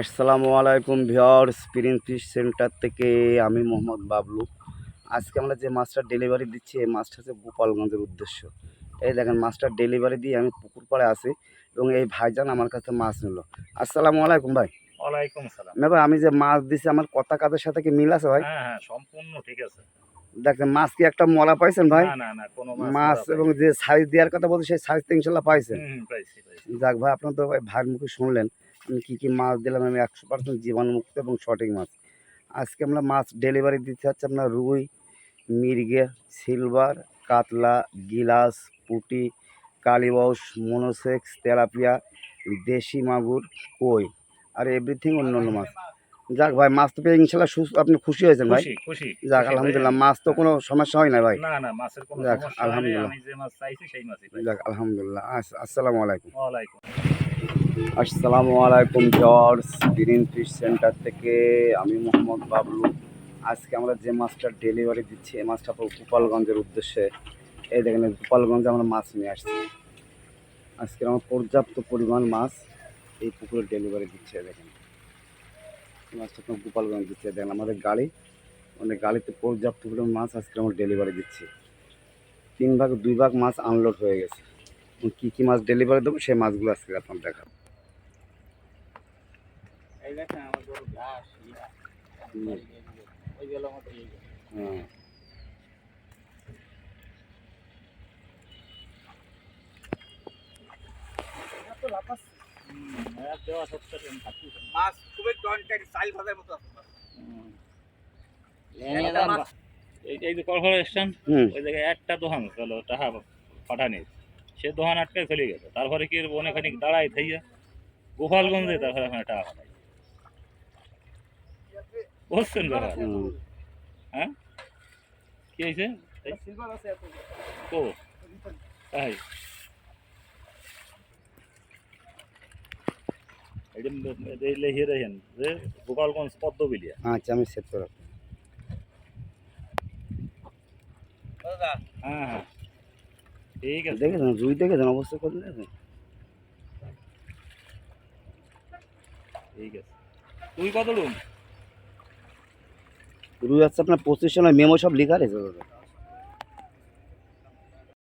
আসসালামু আলাইকুম viewer স্পিরিং fish centre থেকে আমি মোহাম্মদ বাবলু। আজকে আমরা যে মাছটা ডেলিভারি দিচ্ছি এই মাছটা হচ্ছে গোপালগঞ্জের উদ্দেশ্য। এই দেখেন মাছটা ডেলিভারি দিয়ে আমি পুকুর পাড়ে আসি এবং এই ভাইজান আমার কাছে মাছ নিল। আসসালামু আলাইকুম ভাই। ওয়ালাইকুম সালাম। না ভাই আমি যে মাছ দিছি আমার কথা কাজের সাথে কি মিল আছে ভাই? হ্যাঁ হ্যাঁ সম্পূর্ণ ঠিক আছে। দেখেন মাছ কি একটা মলা পাইছেন ভাই? না না না কোনো মাছ এবং যে সাইজ দেওয়ার কথা বলছি সেই সাইজ তো ইনশাল্লাহ পাইছেন। যাক ভাই আপনার তো ভাই ভাইয়ের মুখে শুনলেন। আমি কী কী মাছ দিলাম আমি একশো পার্সেন্ট জীবাণুমুক্ত এবং সঠিক মাছ। আজকে আমরা মাছ ডেলিভারি দিতে হচ্ছে আপনার রুই, মির্গে সিলভার কাতলা, গিলাস, পুটি, কালিবাউস মনোসেক্স তেলাপিয়া, দেশি মাগুর, কই, আর এভরিথিং অন্য অন্য মাছ। যাক ভাই মাছ তো পেয়ে ইনশাল্লাহ সুস্থ আপনি খুশি হয়েছেন ভাই। খুশি যাক আলহামদুলিল্লাহ মাছ তো কোনো সমস্যা হয় না ভাই। না না মাছের কোনো যাক, আলহামদুলিল্লাহ। যে মাছ চাইছি সেই মাছই যাক আলহামদুলিল্লাহ। আস- আসসালামু আলাইকুম। আসসালামু আলাইকুম জর্জ গ্রিন ফিশ সেন্টার থেকে আমি মোহাম্মদ বাবলু। আজকে আমরা যে মাছটা ডেলিভারি দিচ্ছি এই মাছটা গোপালগঞ্জের উদ্দেশ্যে। এই দেখেন গোপালগঞ্জে আমরা মাছ নিয়ে আসছি। আজকে আমার পর্যাপ্ত পরিমাণ মাছ এই পুকুরে ডেলিভারি দিচ্ছে দেখেন। মাছটা আপনার গোপালগঞ্জ দিচ্ছে দেখেন আমাদের গাড়ি মানে গাড়িতে পর্যাপ্ত পরিমাণ মাছ আজকে আমরা ডেলিভারি দিচ্ছি। তিন ভাগ দুই ভাগ মাছ আনলোড হয়ে গেছে। কী কী মাছ ডেলিভারি দেবো সেই মাছগুলো আজকে আপনার দেখা এই দেখেন আমার গরু ঘাস হুম। ওই গেল আমাদের এই হ্যাঁ মাছ খুবই চাল ভাজার মতো আছে এই যে ওই জায়গায় একটা দোকান টাকা পাঠানির সে দোকান আটকে চলে গেছে তারপরে কি অনেকখানি দাঁড়াই থাইয়া গোপালগঞ্জে তারপরে ওখানে টাকা পাঠাই বুঝছেন ব্যাপার হ্যাঁ? কি হয়েছে। কো তাই? লিখে রাখেন যে গোপালগঞ্জ পদ্মবিলিয়া আচ্ছা আমি সেট করে। হ্যাঁ হ্যাঁ ঠিক আছে দেখেছেন রুই দেখেছেন অবস্থা করে দেখেছেন। ঠিক আছে তুই কত রুম? রুই হচ্ছে আপনার পঁচিশশো নয় মেমো সব লেখা রয়েছে দাদা।